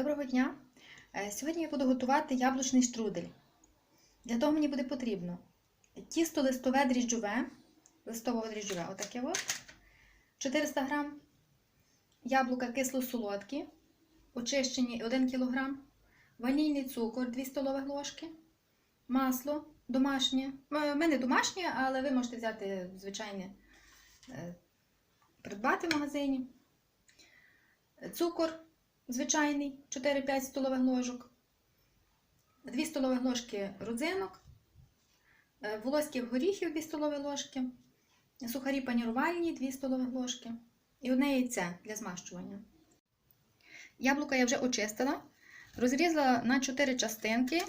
Доброго дня! Е, Сьогодні я буду готувати яблучний штрудель. Для того мені буде потрібно тісто листове дріжджове, листово-дріжджове, отаке от, 400 г, яблука кисло-солодкі, очищені 1 кг, ванільний цукор 2 столових ложки, масло домашнє. У мене домашнє, але ви можете взяти звичайне, е, придбати в магазині. Цукор звичайний 4-5 столових ложок, 2 столові ложки родзинок, е, волоських горіхів 2 столові ложки, сухарі панірувальні 2 столові ложки і одне яйце для змащування. Яблука я вже очистила, розрізала на 4 частинки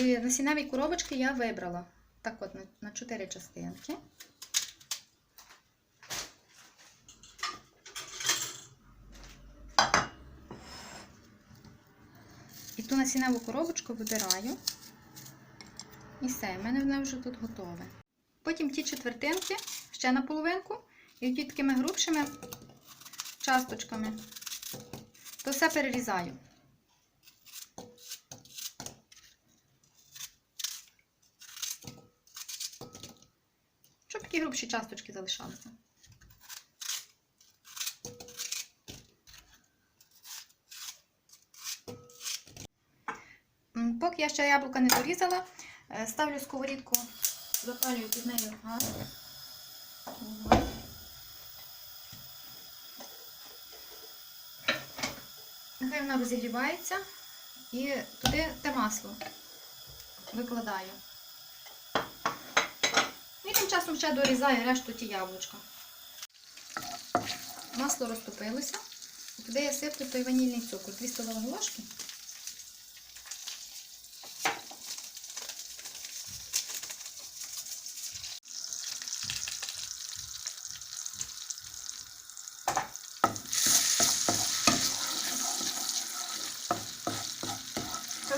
і насінневі коробочки я вибрала. Так от, на- на 4 частинки. Ту насінневу коробочку вибираю. І все, в мене вона вже тут готове. Потім ті четвертинки ще на половинку, і ті такими грубшими часточками. То все перерізаю. Щоб такі грубші часточки залишалися. Поки я ще яблука не дорізала, е, ставлю сковорідку, запалюю під нею газ. Нехай вона розігрівається і туди те масло викладаю. І тим часом ще дорізаю решту ті яблучка. Масло розтопилося. Туди я сиплю той ванільний цукор, 2 столові ложки.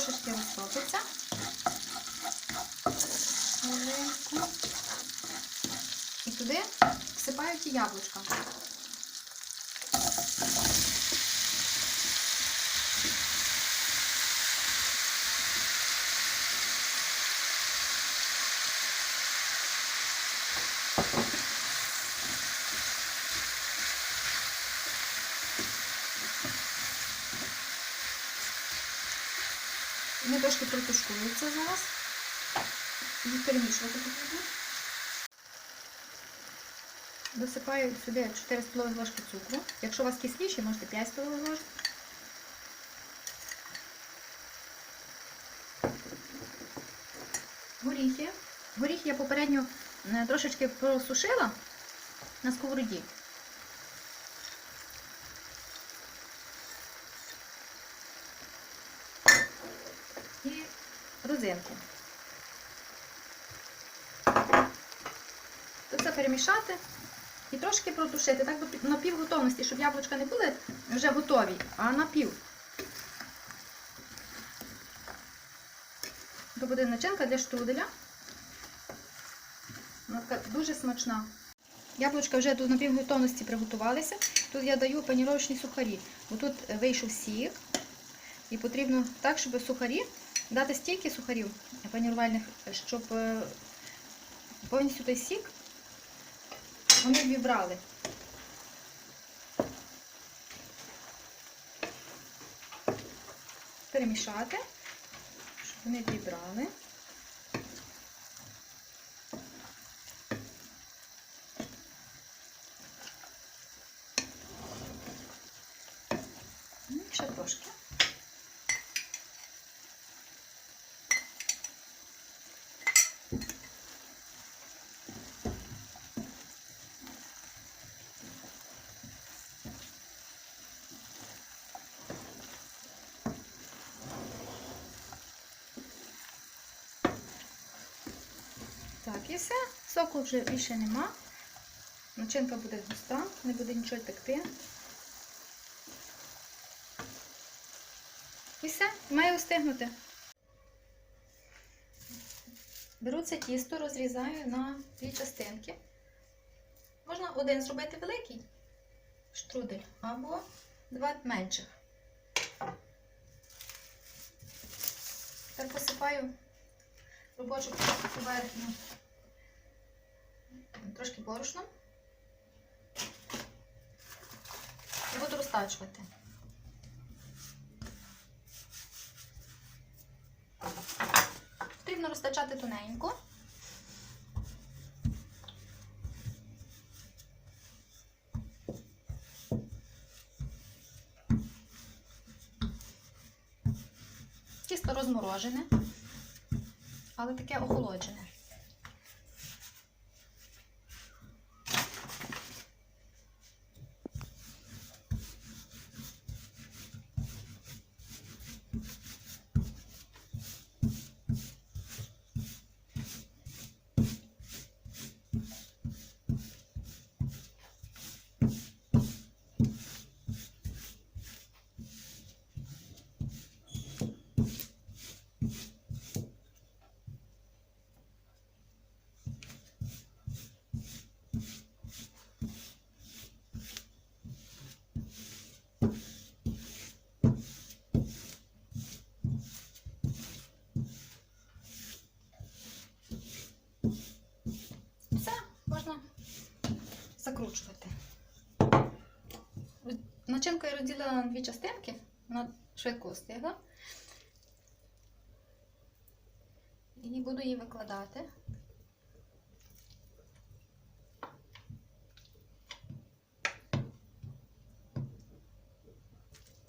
трошечки розтопиться. Хвилинку. І туди ті яблучка. Вони трошки протушкуються зараз. Їх перемішувати потрібно. Досипаю сюди 4 столові ложки цукру. Якщо у вас кисліші, можете 5 столових ложок. Горіхи. Горіхи я попередньо е, трошечки просушила на сковороді. і родзинки. Тут все перемішати і трошки протушити, так на пів готовності, щоб яблучка не були вже готові, а на пів. То буде начинка для штруделя. Вона така дуже смачна. Яблучка вже до напівготовності приготувалися. Тут я даю паніровочні сухарі, бо тут вийшов сік. І потрібно так, щоб сухарі дати стільки сухарів панірувальних, щоб е, повністю той сік вони вібрали. Перемішати, щоб вони вібрали. Ну, Ще трошки. Так, і все. Соку вже більше нема. Начинка буде густа, не буде нічого текти. І все, має встигнути. Беру це тісто, розрізаю на дві частинки. Можна один зробити великий штрудель або два менших. посипаю робочу поверхню трошки борошном і буду розтачувати. Потрібно розтачати тоненько. Тісто розморожене, але таке охолоджене. Все, можна закручувати. Начинку я розділила на дві частинки, вона швидко остигла. І буду її викладати.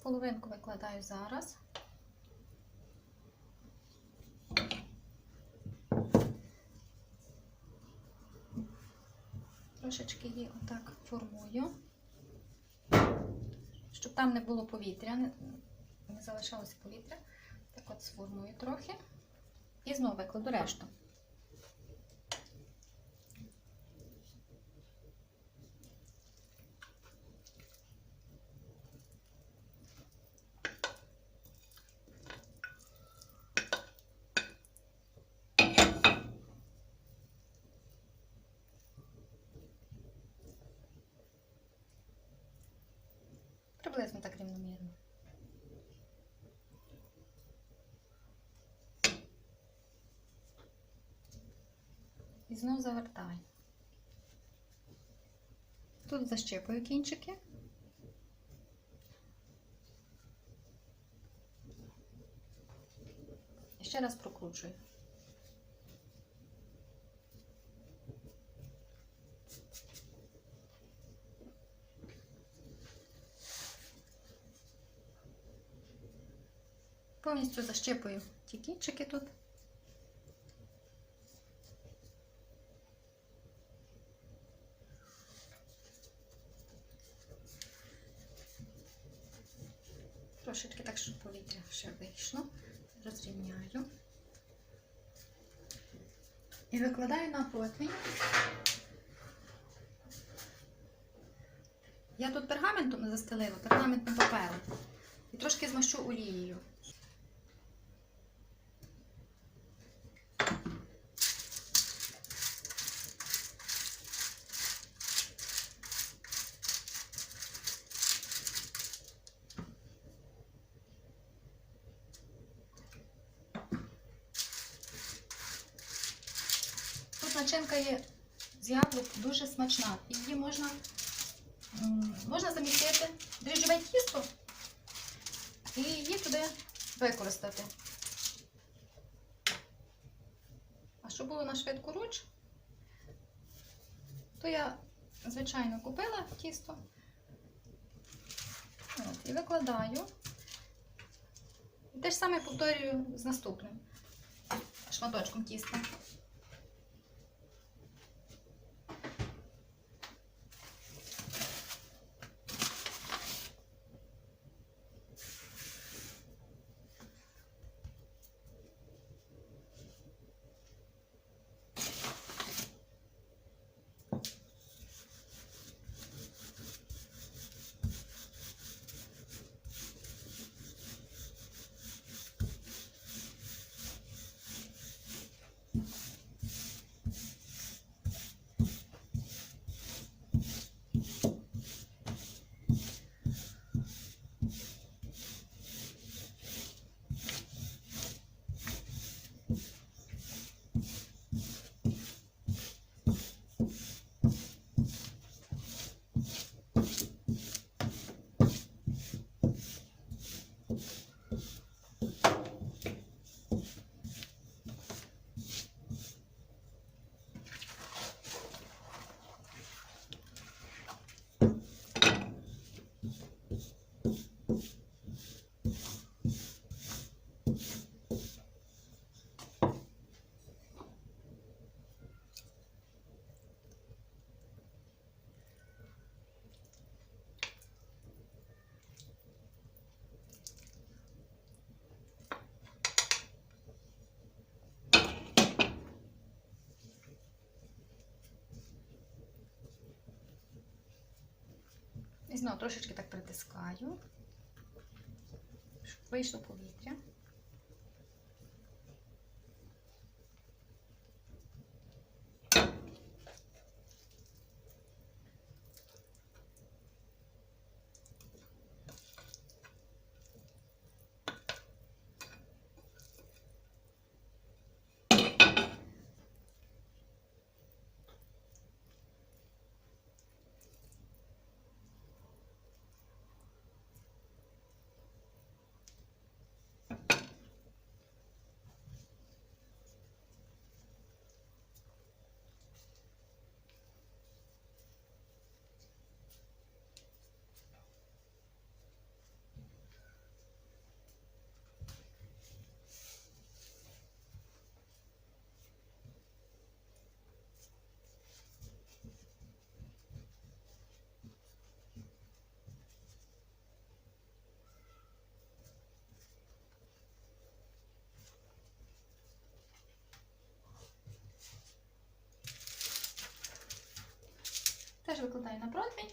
Половинку викладаю зараз. Трошечки її отак формую, щоб там не було повітря, не, залишалося повітря. Так от сформую трохи. І знову викладу решту. Приблизно так рівномірно. І знову завертаю. Тут защепую кінчики. І ще раз прокручую. Повністю защепую ті кінчики тут. Трошечки так, щоб повітря ще вийшло. Розрівняю. І викладаю на противень. Я тут пергаментом застелила, пергаментним папером. І трошки змащу олією. Начинка є з яблук дуже смачна. Її можна, можна замістити дріжджове тісто і її туди використати. А щоб було на швидку руч, то я, звичайно, купила тісто От, і викладаю. І те ж саме повторюю з наступним шматочком тіста. І трошечки так притискаю, щоб вийшло повітря. Теж викладаю на противень.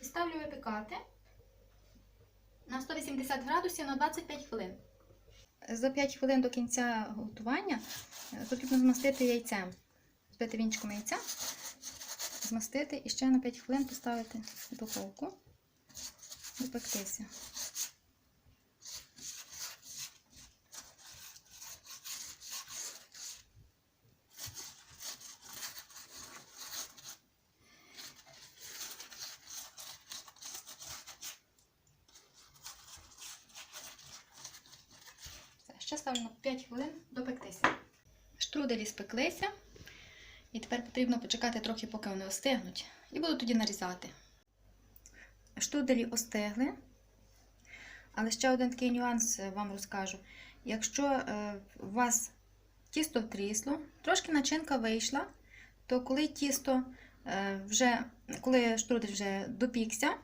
І ставлю випікати на 180 градусів на 25 хвилин. За 5 хвилин до кінця готування е, потрібно змастити яйцем. Збити вінчиком яйця, змастити і ще на 5 хвилин поставити в духовку і пектися. Все, ще ставлю на 5 хвилин допектися. Штруделі спеклися. І тепер потрібно почекати трохи, поки вони остигнуть. І буду тоді нарізати. Штруделі остигли. Але ще один такий нюанс е, вам розкажу. Якщо е, у вас тісто трісло, трошки начинка вийшла, то коли тісто е, вже, коли штрудель вже допікся,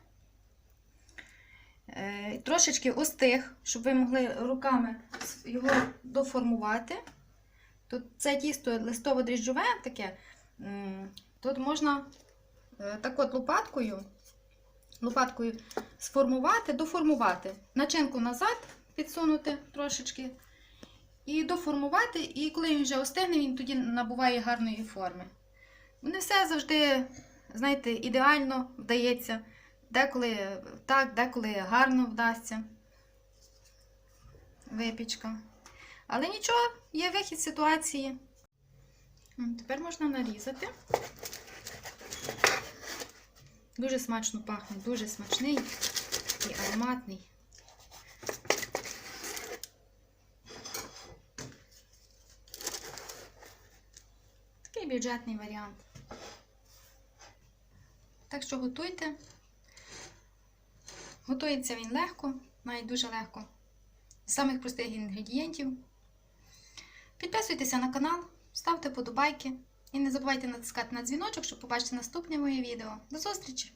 трошечки остиг, щоб ви могли руками його доформувати, то це тісто листово-дріжджове таке, тут можна е, так от лопаткою, лопаткою сформувати, доформувати. Начинку назад підсунути трошечки. І доформувати, і коли він вже остигне, він тоді набуває гарної форми. Не все завжди, знаєте, ідеально вдається. Деколи так, деколи гарно вдасться випічка. Але нічого, є вихід ситуації. Тепер можна нарізати. Дуже смачно пахне, дуже смачний і ароматний. Такий бюджетний варіант. Так що готуйте. Готується він легко, навіть дуже легко. З самих простих інгредієнтів. Підписуйтеся на канал, ставте подобайки і не забувайте натискати на дзвіночок, щоб побачити наступне моє відео. До зустрічі!